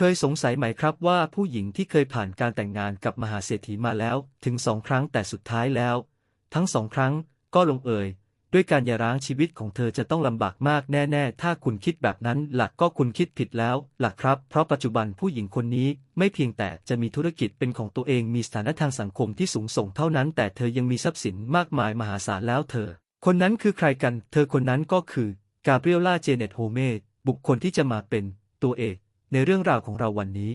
เคยสงสัยไหมครับว่าผู้หญิงที่เคยผ่านการแต่งงานกับมหาเศรษฐีมาแล้ว ถึงสองครั้งแต่สุดท้ายแล้ว ทั้งสองครั้งก็ลงเอย ด้วยการหย่าร้างชีวิตของเธอจะต้องลำบากมากแน่ ๆ ถ้าคุณคิดแบบนั้นหลักก็คุณคิดผิดแล้วหลักครับ เพราะปัจจุบันผู้หญิงคนนี้ไม่เพียงแต่จะมีธุรกิจเป็นของตัวเองมีสถานะทางสังคมที่สูงส่งเท่านั้น แต่เธอยังมีทรัพย์สินมากมายมหาศาลแล้วเธอ คนนั้นคือใครกัน เธอคนนั้นก็คือกาเบรียล่าเจเน็ตโฮเมบุคคลที่จะมาเป็นตัวเอก ในเรื่องราวของเราวันนี้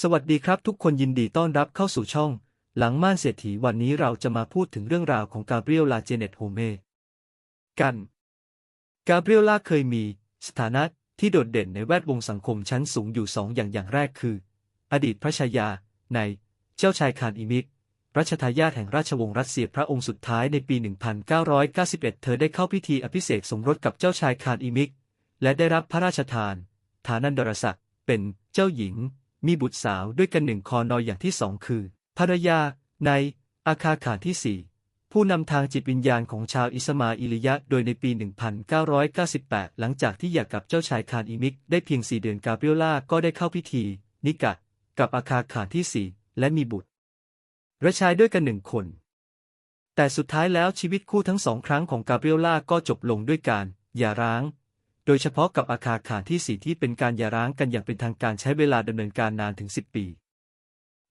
สวัสดีครับทุกคนยินดีต้อนรับเข้าสู่ช่อง หลังม่านเศรษฐีวันนี้เราจะมาพูดถึงเรื่องราวของกาเบรียลลาเจเนตโฮเมกัน กาเบรียลาเคยมี สถานะที่โดดเด่นในแวดวงสังคมชั้นสูงอยู่สองอย่างอย่างแรกคือ อดีตพระชายา ใน เจ้าชายคานอิมิกรัชทายาทแห่งราชวงศ์รัสเซียพระองค์สุดท้ายในปี 1991 เธอได้เข้าพิธีอภิเษกสมรสกับเจ้าชายคานอิมิก และได้รับพระราชทาน ฐานันดรศักดิ์เป็นเจ้าหญิง มีบุตรสาวด้วยกันหนึ่งคอนอยอย่างที่สองคือ ภรรยา ในอาคาขานที่สี่ผู้นำทางจิตวิญญาณของชาวอิสมาอิลิยะโดยในปี 1998 หลังจากที่หย่ากับเจ้าชายคานอิมิก ได้เพียงสี่เดือนกาเบรียล่าก็ได้เข้าพิธี นิกะ กับอาคาขานที่สี่และมีบุตรและชายด้วยกันหนึ่งคน แต่สุดท้ายแล้วชีวิตคู่ทั้งสองครั้งของกาเบรียล่าก็จบลงด้วยการหย่าร้าง โดยเฉพาะกับอาคาขานที่สีที่เป็นการหย่าร้างกันอย่างเป็นทางการใช้เวลาดำเนินการนานถึง 10 ปี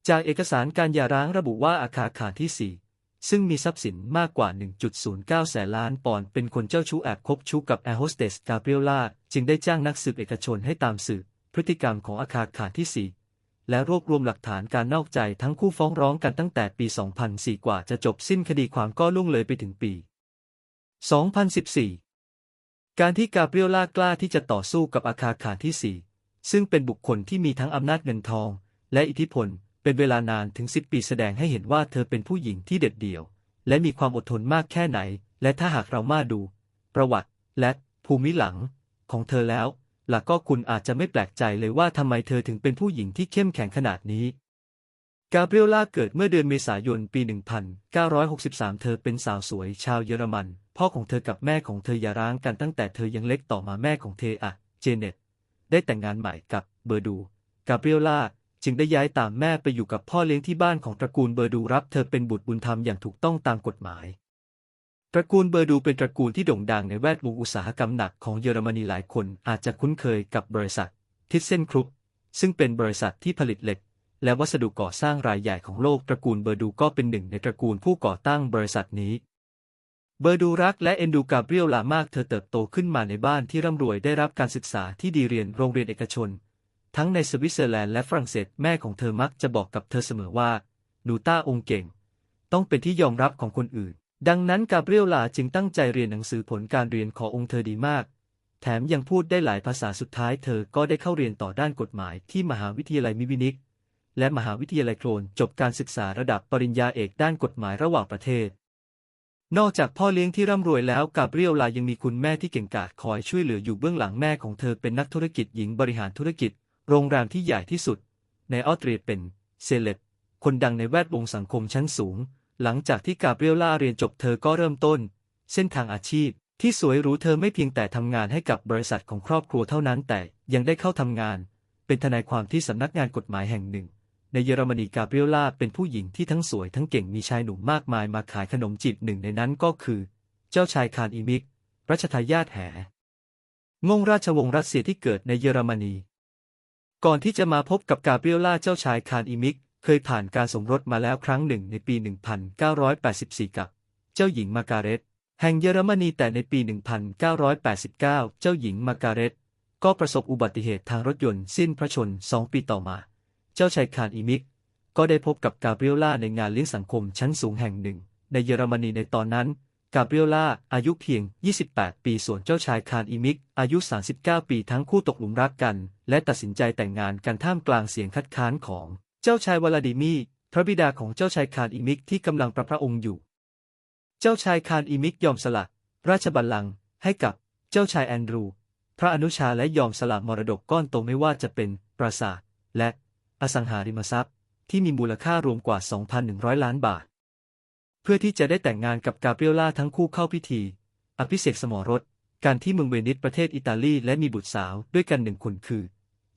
จากเอกสารการหย่าร้างระบุว่าอาคาขานที่สีซึ่งมีทรัพย์สินมากกว่า 1.09 แสนล้านปอนด์เป็นคนเจ้าชู้แอบคบชู้กับแอร์โฮสเตสกาเบรียล่าจึงได้จ้างนักสืบเอกชนให้ตามสืบพฤติกรรมของอาคาขานที่สีและรวบรวมหลักฐานการนอกใจทั้งคู่ฟ้องร้องกันตั้งแต่ปี 2004 กว่าจะจบสิ้นคดีความก็ล่วงเลยไปถึงปี 2014 การที่กาเบรียล่ากล้าที่จะต่อสู้กับอาคาขานที่4ซึ่งเป็นบุคคลที่มีทั้งอำนาจเงินทอง และอิทธิพล เป็นเวลานานถึง10ปีแสดงให้เห็นว่าเธอเป็นผู้หญิงที่เด็ดเดี่ยว และมีความอดทนมากแค่ไหน และถ้าหากเรามาดู ประวัติ และภูมิหลัง ของเธอแล้วหลักก็คุณอาจจะไม่แปลกใจเลยว่าทำไมเธอถึงเป็นผู้หญิงที่เข้มแข็งขนาดนี้ กาเบรียล่าเกิดเมื่อเดือนเมษายนปี 1963 เธอเป็นสาวสวยชาวเยอรมัน พ่อของเธอกับแม่ของเธออย่าร้างกันตั้งแต่เธอยังเล็กต่อมาแม่ของเธออะเจเน็ตได้แต่งงานใหม่กับเบอร์ดูกาเบรียล่าจึงได้ย้ายตามแม่ไปอยู่กับพ่อเลี้ยงที่บ้านของตระกูลเบอร์ดูรับเธอเป็นบุตรบุญธรรมอย่างถูกต้องตามกฎหมาย ตระกูลเบอร์ดูเป็นตระกูลที่โด่งดังในแวดวงอุตสาหกรรมหนักของเยอรมนีหลายคนอาจจะคุ้นเคยกับบริษัททิสเซนครุปซึ่งเป็นบริษัทที่ผลิตเหล็ก และวัสดุก่อสร้างรายใหญ่ของโลกตระกูลเบอร์ดูก็เป็นหนึ่งในตระกูลผู้ก่อตั้งบริษัทนี้ เบอร์ดูรักและเอ็นดูกาเบรียลลามากเธอเติบโตขึ้นมาในบ้านที่ร่ำรวยได้รับการศึกษาที่ดีเรียนโรงเรียนเอกชน ทั้งในสวิตเซอร์แลนด์และฝรั่งเศสแม่ของเธอมักจะบอกกับเธอเสมอว่าหนูต้าองเก่ง ต้องเป็นที่ยอมรับของคนอื่น ดังนั้นกาเบรียลลาจึงตั้งใจเรียนหนังสือผลการเรียนขององค์เธอดีมาก แถมยังพูดได้หลายภาษาสุดท้ายเธอก็ได้เข้าเรียนต่อด้านกฎหมายที่มหาวิทยาลัยมิวินิกและมหาวิทยาลัยโคลนจบการศึกษาระดับปริญญาเอกด้านกฎหมายระหว่างประเทศ นอกจากพ่อเลี้ยงที่ร่ำรวยแล้วกาเบรียลลายังมีคุณแม่ที่เก่งกาจคอยช่วยเหลืออยู่เบื้องหลังแม่ของเธอเป็นนักธุรกิจหญิงบริหารธุรกิจ โรงแรมที่ใหญ่ที่สุด ในออสเตรียเป็นเซเลบคนดังในแวดวงสังคมชั้นสูง หลังจากที่กาเบรียล่าเรียนจบเธอก็เริ่มต้น เส้นทางอาชีพ ที่สวยหรูเธอไม่เพียงแต่ทำงานให้กับบริษัทของครอบครัวเท่านั้น แต่ยังได้เข้าทำงาน เป็นทนายความที่สำนักงานกฎหมายแห่งหนึ่ง ในเยอรมนีกาเบรียล่าเป็นผู้หญิงที่ทั้งสวยทั้งเก่งมีชายหนุ่มมากมายมาขายขนมจีบหนึ่งในนั้นก็คือ เจ้าชายคานอิมิก รัชทายาทแห่งงราชวงศ์รัสเซียที่เกิดในเยอรมนี ก่อนที่จะมาพบกับกาเบรียล่าเจ้าชายคานอิมิก เคยผ่านการสมรสมาแล้วครั้งหนึ่งในปี 1984 กับ เจ้าหญิงมาการ็ตแห่งเยอรมนีแต่ในปี 1989 เจ้าหญิงมาการ็ตก็ประสบอุบัติเหตุทางรถยนต์สิ้นพระชนสองปีต่อมา เจ้าชายคานอิมิก ก็ได้พบกับกาเบรียล่าในงานเลี้ยงสังคมชั้นสูงแห่งหนึ่ง ในเยอรมนีในตอนนั้น กาเบรียล่าอายุเพียง 28 ปีส่วนเจ้าชายคานอิมิก อายุ 39 ปีทั้งคู่ตกหลุมรักกัน และตัดสินใจแต่งงานกันท่ามกลางเสียงคัดค้านของเจ้าชายวลาดิมีพระบิดาของเจ้าชายคานอิมิกที่กำลังประพระองค์อยู่ เจ้าชายคานอิมิกยอมสละ ราชบัลลังก์ให้กับเจ้าชายแอนดรู พระอนุชาและยอมสละมรดกก้อนโตไม่ว่าจะเป็นปราสาทและ อสังหาริมทรัพย์ ที่มีมูลค่ารวมกว่า 2,100 ล้านบาท เพื่อที่จะได้แต่งงานกับกาเบรียล่าทั้งคู่เข้าพิธี อภิเษกสมรสการที่เมืองเวนิสประเทศอิตาลีและมีบุตรสาวด้วยกันหนึ่งคนคือ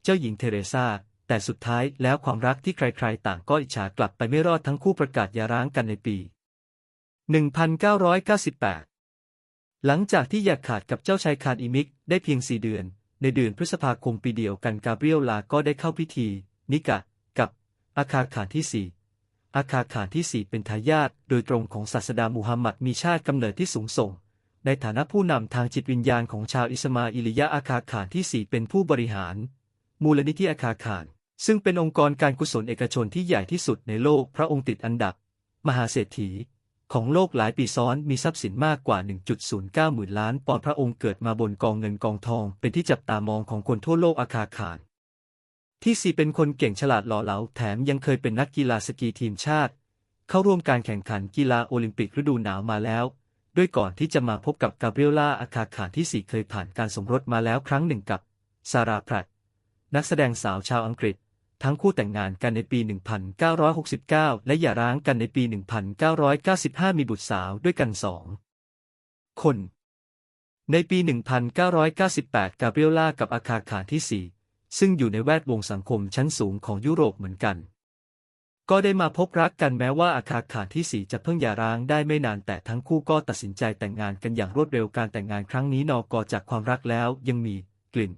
เจ้าหญิงเทเรซาแต่สุดท้ายแล้วความรักที่ใครๆ ต่างก็อิจฉากลับไปไม่รอดทั้งคู่ประกาศหย่าร้างกันในปี 1998 หลังจากที่อยากขาดกับเจ้าชายคานอิมิกได้เพียงสี่เดือน ในเดือนพฤษภาคมปีเดียวกันกาเบรียลลาก็ได้เข้าพิธี นิกะ กับอาคาขานที่สี่อาคาขานที่สี่เป็นทายาทโดยตรงของศาสดามูฮัมหมัดมีชาติกำเนิดที่สูงส่ง ในฐานะผู้นำทางจิตวิญญาณของชาวอิสมาอิลิยะอาคาขานที่สี่เป็นผู้บริหาร มูลนิธิอาคาขาน ซึ่งเป็นองค์กรการกุศลเอกชนที่ใหญ่ที่สุดในโลกพระองค์ติดอันดับ มหาเศรษฐี ของโลกหลายปีซ้อนมีทรัพย์สินมากกว่า 1.09 หมื่นล้านปอนด์พระองค์เกิดมาบนกองเงินกองทอง เป็นที่จับตามองของคนทั่วโลกอาคาขาน ที่สี่เป็นคนเก่งฉลาดหล่อเหลาแถมยังเคยเป็นนักกีฬาสกีทีมชาติ เข้าร่วมการแข่งขันกีฬาโอลิมปิกฤดูหนาวมาแล้ว ด้วยก่อนที่จะมาพบกับกาเบรียล่าอาคาขานที่สี่เคยผ่านการสมรสมาแล้วครั้งหนึ่งกับซาราพรัตนักแสดงสาวชาวอังกฤษ ทั้งคู่แต่งงานกันในปี 1969 และหย่าร้างกันในปี 1995 มีบุตรสาวด้วยกันสองคน ในปี 1998 กาเบรียล่ากับอาคาขานที่สี่ ซึ่งอยู่ในแวดวงสังคมชั้นสูงของยุโรปเหมือนกัน ก็ได้มาพบรักกันแม้ว่าอาคาขานที่สี่จะเพิ่งหย่าร้างได้ไม่นานแต่ทั้งคู่ก็ตัดสินใจแต่งงานกันอย่างรวดเร็วการแต่งงานครั้งนี้นอกจากความรักแล้วยังมีกลิ่น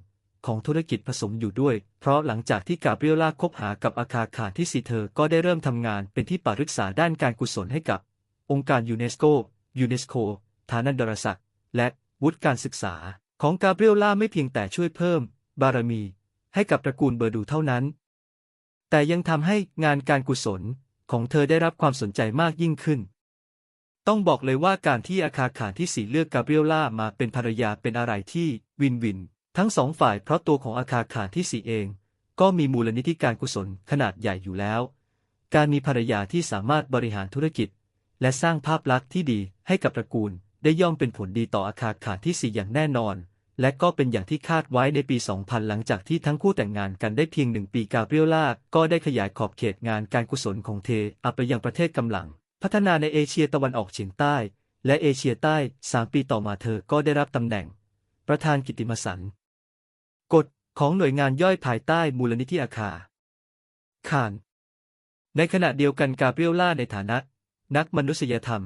ของธุรกิจผสมอยู่ด้วย เพราะหลังจากที่กาเบรียล่าคบหากับอาคาขานที่สี่เธอก็ได้เริ่มทำงานเป็นที่ปรึกษาด้านการกุศลให้กับ องค์การยูเนสโกยูเนสโกฐานันดรศักดิ์และวุฒิการศึกษา ของกาเบรียล่าไม่เพียงแต่ช่วยเพิ่ม บารมี ให้กับตระกูลเบอร์ดูเท่านั้น แต่ยังทำให้งานการกุศลของเธอได้รับความสนใจมากยิ่งขึ้น ต้องบอกเลยว่าการที่อาคาขานที่สี่เลือกกาเบรียล่ามาเป็นภรรยาเป็นอะไรที่วินวิน ทั้งสองฝ่ายเพราะตัวของอาคาขานที่สี่เอง ก็มีมูลนิธิการกุศลขนาดใหญ่อยู่แล้ว การมีภรรยาที่สามารถบริหารธุรกิจ และสร้างภาพลักษณ์ที่ดีให้กับตระกูลได้ย่อมเป็นผลดีต่ออาคาขานที่สี่อย่างแน่นอน และก็เป็นอย่างที่คาดไว้ในปี 2000 หลังจากที่ทั้งคู่แต่งงานกันได้เพียงหนึ่งปีกาเบรียล่าก็ได้ขยายขอบเขตงานการกุศลของเธออัไปยังประเทศกำลัง พัฒนาในเอเชียตะวันออกเฉียงใต้ และเอเชียใต้ 3 ปีต่อมาเธอก็ได้รับตำแหน่ง ประธานกิตติมศักดิ์กฎของหน่วยงานย่อยภายใต้มูลนิธิอาคาคานในขณะเดียวกันกาเบรียล่าในฐานะ นักมนุษยธรรม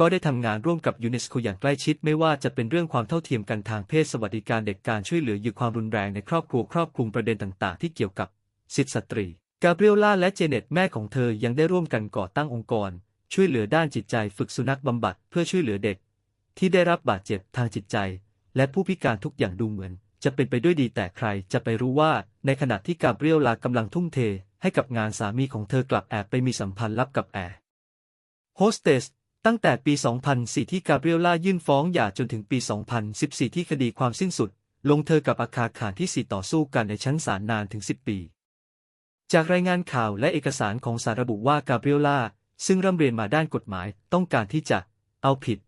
ก็ได้ทำงานร่วมกับยูเนสโกอย่างใกล้ชิดไม่ว่าจะเป็นเรื่องความเท่าเทียมกันทางเพศสวัสดิการเด็กการช่วยเหลือเหยื่อความรุนแรงในครอบครัวครอบคลุมประเด็นต่าง ๆ ที่เกี่ยวกับสิทธิสตรี กาเบรียล่าและเจเน็ตแม่ของเธอยังได้ร่วมกันก่อตั้งองค์กร ช่วยเหลือด้านจิตใจฝึกสุนัขบำบัดเพื่อช่วยเหลือเด็ก ที่ได้รับบาดเจ็บทางจิตใจ และผู้พิการทุกอย่างดูเหมือน จะเป็นไปด้วยดีแต่ใครจะไปรู้ว่า ในขณะที่กาเบรียลลากำลังทุ่มเท ให้กับงานสามีของเธอกลับแอบไปมีสัมพันธ์ลับกับแอร์โฮสเตส ตั้งแต่ปี 2004 ที่กาเบรียล่ายื่นฟ้องหย่าจนถึงปี 2014 ที่คดีความสิ้นสุด ลงเธอกับอาคาขานที่ 4 ต่อสู้กันในชั้นศาลนานถึง 10 ปี จากรายงานข่าวและเอกสารของสารระบุว่ากาเบรียล่า ซึ่งร่ำเรียนมาด้านกฎหมายต้องการที่จะเอาผิด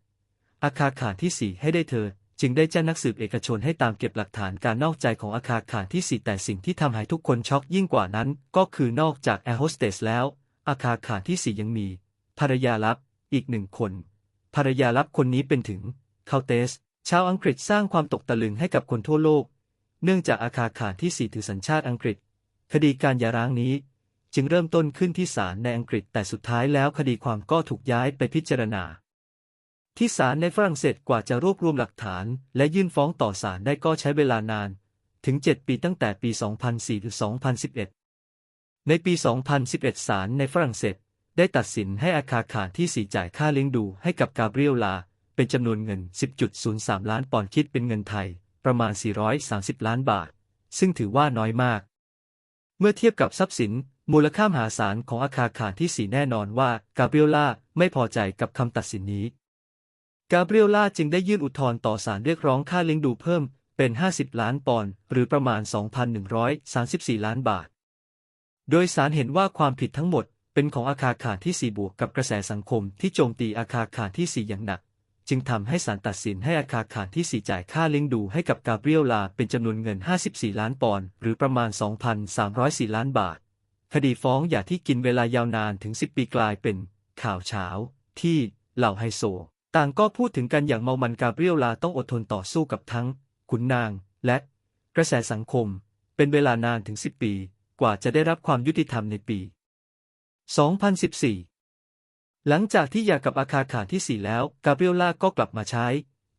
อาคาขานที่ 4 ให้ได้เธอ จึงได้แจ้งนักสืบเอกชนให้ตามเก็บหลักฐานการนอกใจของอาคาขานที่ 4 แต่สิ่งที่ทำให้ทุกคนช็อกยิ่งกว่านั้น ก็คือนอกจากแอร์โฮสเตสแล้ว อาคาขานที่ 4 ยังมีภรรยาลับ อีกหนึ่งคน ภรรยาลับคนนี้เป็นถึงเคาเตส ชาวอังกฤษสร้างความตกตะลึงให้กับคนทั่วโลก เนื่องจากอาคาขาที่4ถือสัญชาติอังกฤษ คดีการหย่าร้างนี้ จึงเริ่มต้นขึ้นที่ศาลในอังกฤษแต่สุดท้ายแล้วคดีความก็ถูกย้ายไปพิจารณา ที่ศาลในฝรั่งเศสกว่าจะรวบรวมหลักฐาน และยื่นฟ้องต่อศาลได้ก็ใช้เวลานาน ถึง 7 ปีตั้งแต่ปี 2004-2011 ในปี 2011 ศาลในฝรั่งเศส ได้ตัดสินให้อาคาขานที่สีจ่ายค่าเลี้ยงดูให้กับกาเบรียลลา เป็นจำนวนเงิน 10.03 ล้านปอนด์คิดเป็นเงินไทย ประมาณ 430 ล้านบาท ซึ่งถือว่าน้อยมาก เมื่อเทียบกับทรัพย์สิน มูลค่ามหาศาลของอาคาขานที่สีแน่นอนว่ากาเบรียลลาไม่พอใจกับคำตัดสินนี้ กาเบรียลลาจึงได้ยื่นอุทธรณ์ต่อศาลเรียกร้องค่าเลี้ยงดูเพิ่มเป็น 50 ล้านปอนด์หรือประมาณ 2,134 ล้านบาท โดยศาลเห็นว่าความผิดทั้งหมด เป็นของอาคาขาที่4บวกกับกระแสสังคมที่โจมตีอาคาขาที่4อย่างหนัก จึงทำให้ศาลตัดสินให้อาคาขาที่4จ่ายค่าเลี้ยงดูให้กับกาเบรียลลาเป็นจำนวนเงิน 54 ล้านปอนด์หรือประมาณ 2,304 ล้านบาท คดีฟ้องหย่าที่กินเวลายาวนานถึง 10 ปีกลายเป็น ข่าวเช้า ที่เหล่าไฮโซ ต่างก็พูดถึงกันอย่างเมามันกาเบรียลลาต้องอดทนต่อสู้กับทั้ง ขุนนาง และ กระแสสังคม เป็นเวลานานถึง 10 ปี กว่าจะได้รับความยุติธรรมในปี 2014 หลังจากที่หย่ากับอาคาขาที่ 4 แล้วกาเบรียล่าก็กลับมาใช้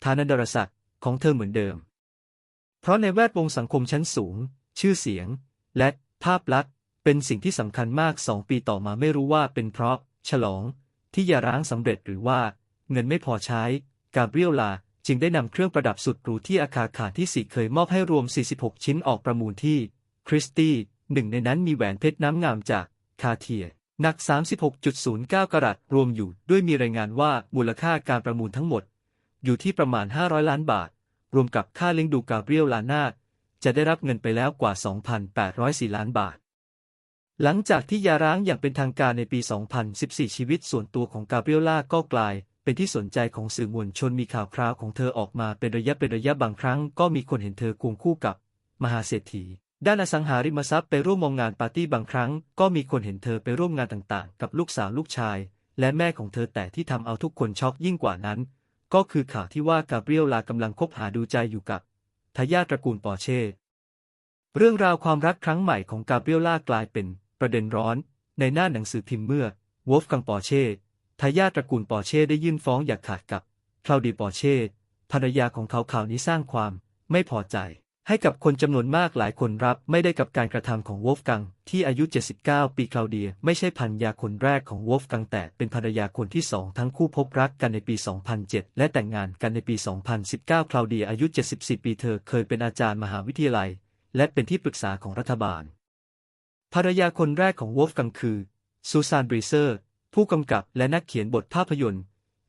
ฐานันดรศักดิ์ของเธอเหมือนเดิม เพราะในแวดวงสังคมชั้นสูง ชื่อเสียง และภาพลักษณ์ เป็นสิ่งที่สำคัญมากสองปีต่อมาไม่รู้ว่าเป็นเพราะ ฉลองที่หย่าร้างสำเร็จหรือว่า เงินไม่พอใช้ กาเบรียลาจึงได้นำเครื่องประดับสุดหรูที่อาคาขาที่สี่เคยมอบให้รวม 46 ชิ้นออกประมูลที่คริสตี้หนึ่งในนั้นมีแหวนเพชรน้ำงามจากคาเทีย หนัก 36.09 กรัตรวมอยู่ด้วยมีรายงานว่ามูลค่าการประมูลทั้งหมด อยู่ที่ประมาณ 500 ล้านบาท รวมกับค่าเลี้ยงดูกาเบรียลลานาจะได้รับเงินไปแล้วกว่า 2,804 ล้านบาท หลังจากที่ยาร้างอย่างเป็นทางการในปี 2014 ชีวิตส่วนตัวของกาเบรียลลาก็กลายเป็นที่สนใจของสื่อมวลชนมีข่าวคราวของเธอออกมาเป็นระยะเป็นระยะบางครั้ง ก็มีคนเห็นเธอควงคู่กับ มหาเศรษฐี ด้านอสังหาริมทรัพย์ไปร่วมมองงานปาร์ตี้บางครั้ง ก็มีคนเห็นเธอไปร่วมงานต่างๆ กับลูกสาวลูกชาย และแม่ของเธอแต่ที่ทำเอาทุกคนช็อกยิ่งกว่านั้น ก็คือข่าวที่ว่ากาเบรียลลากำลังคบหาดูใจอยู่กับทายาทตระกูลปอร์เช่เรื่องราวความรักครั้งใหม่ของกาเบรียล่ากลายเป็นประเด็นร้อน ในหน้าหนังสือพิมพ์เมื่อวอล์ฟกังปอร์เช่ทายาทตระกูลปอร์เช่ได้ยื่นฟ้องอย่าขาดกับคลาวดีปอร์เช่ภรรยาของเขาข่าวนี้สร้างความไม่พอใจ ให้กับคนจำนวนมากหลายคนรับไม่ได้กับการกระทำของวอล์ฟกัง ที่อายุ 79 ปีคลาวเดีย ไม่ใช่ภรรยาคนแรกของวอล์ฟกังแต่เป็นภรรยาคนที่สองทั้งคู่พบรักกันในปี 2007 และแต่งงานกันในปี 2019 คลาวเดียอายุ 74 ปีเธอเคยเป็นอาจารย์มหาวิทยาลัย และเป็นที่ปรึกษาของรัฐบาล ภรรยาคนแรกของวอล์ฟกังคือซูซานบริเซอร์ ผู้กำกับและนักเขียนบทภาพยนตร์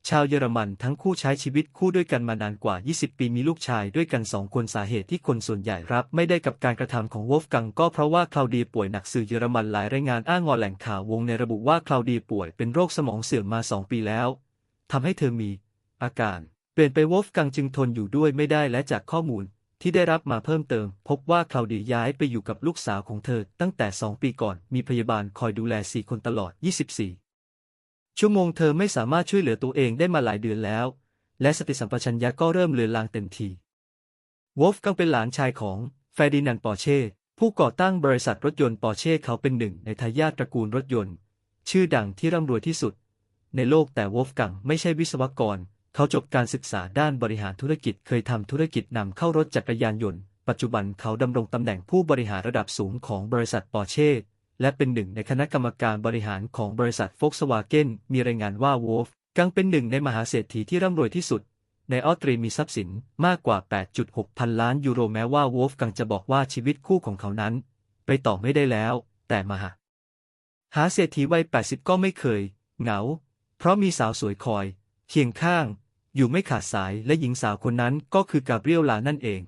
ชาวเยอรมันทั้งคู่ใช้ชีวิตคู่ด้วยกันมานานกว่า 20 ปีมีลูกชายด้วยกันสองคนสาเหตุที่คนส่วนใหญ่รับไม่ได้กับการกระทำของวอล์ฟกังก็เพราะว่าคลาวดีป่วยหนักสื่อเยอรมันหลายรายงานอ้างงอแหล่งข่าววงในระบุว่าคลาวดีป่วยเป็นโรคสมองเสื่อมมาสองปีแล้วทำให้เธอมี อาการ เปลี่ยนไปวอล์ฟกังจึงทนอยู่ด้วยไม่ได้และจากข้อมูล ที่ได้รับมาเพิ่มเติม พบว่าคลาวดียย้ายไปอยู่กับลูกสาวของเธอ ตั้งแต่สองปีก่อนมีพยาบาลคอยดูแลสี่คนตลอด 24 ชั่วโมงเธอไม่สามารถช่วยเหลือตัวเองได้มาหลายเดือนแล้ว และสติสัมปชัญญะก็เริ่มเลือนลางเต็มทีวอล์ฟกังเป็นหลานชายของเฟรดินานด์ปอร์เช่ผู้ก่อตั้งบริษัทรถยนต์ปอร์เช่เขาเป็นหนึ่งในทายาทตระกูลรถยนต์ ชื่อดังที่ร่ำรวยที่สุด ในโลกแต่วอล์ฟกังไม่ใช่วิศวกร เขาจบการศึกษาด้านบริหารธุรกิจเคยทำธุรกิจนำเข้ารถจักรยานยนต์ ปัจจุบันเขาดำรงตำแหน่งผู้บริหารระดับสูงของบริษัทปอร์เช่ และเป็นหนึ่งในคณะกรรมการบริหารของบริษัทโฟกสวาเกนมีรายงานว่าวอล์ฟกังเป็นหนึ่งในมหาเศรษฐีที่ร่ำรวยที่สุด ในออสเตรียมีทรัพย์สินมากกว่า 8.6 พันล้านยูโรแม้ว่าวอล์ฟกังจะบอกว่าชีวิตคู่ของเขานั้น ไปต่อไม่ได้แล้ว แต่มหา หาเศรษฐีวัย 80 ก็ไม่เคย เหงา เพราะมีสาวสวยคอย เคียงข้าง อยู่ไม่ขาดสายและหญิงสาวคนนั้นก็คือกาเบรียลลานั่นเอง